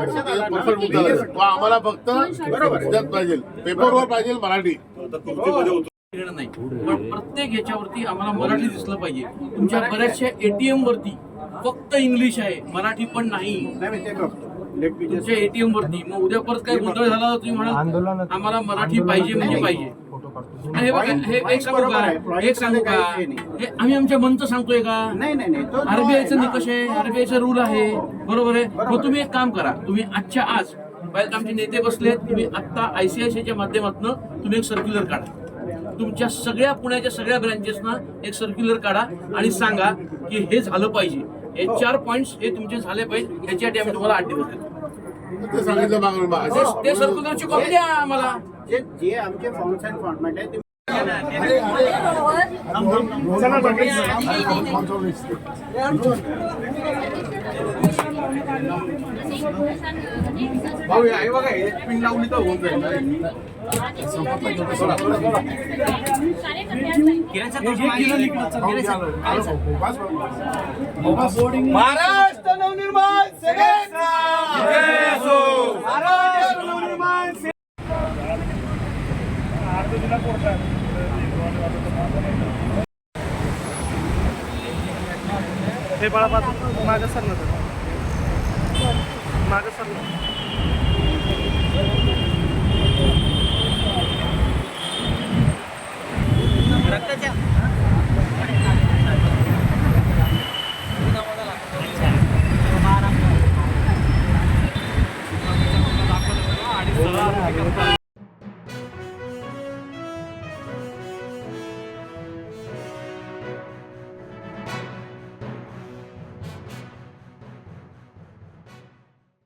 आम्हाला फक्त पाहिजे पेपरवर पाहिजे मराठी. नाही. पण प्रत्येक ह्याच्यावरती आम्हाला मराठी दिसलं पाहिजे. तुमच्या बऱ्याचशा एटीएम वरती फक्त इंग्लिश आहे. मराठी पण नाही. तुमच्या एटीएम वरती. मग उद्या परत काही गोंधळ झाला तुम्ही म्हणाल आम्हाला मराठी पाहिजे म्हणजे पाहिजे. हे बघा हे एक सांगू का? एक सांगू का? हे आम्ही आमच्या मनचं सांगतोय का? नाही नाही नाही तो आरबीआयचा निकष आहे आरबीआयचा रूल आहे. बरोबर आहे? मग तुम्ही एक काम करा. तुम्ही आजच्या आज पहिले आमचे नेते बसले तुम्ही आत्ता आयसीआयसीच्या माध्यमातून तुम्ही एक सर्क्युलर काढा. तुमच्या सगळ्या पुण्याच्या सगळ्या ब्रँचेसना एक सर्क्युलर काढा आणि सांगा की हे झालं पाहिजे. हे चार पॉइंट्स हे तुमचे झाले पाहिजे. ह्याच्यासाठी आम्ही तुम्हाला आठ दिवस देतो. ते सांगितलं मागून मग. ते- ते सर्क्युलरची कॉपी द्या आम्हाला. जे जे आमचे फॉर्म्स अँड फॉर्मॅट आहे. ते महाराष्ट्र नवनिर्माण सेनेचा महाराष्ट्र नवनिर्माण सेना हे बाळा पाहतो मागं सर ना मागं सर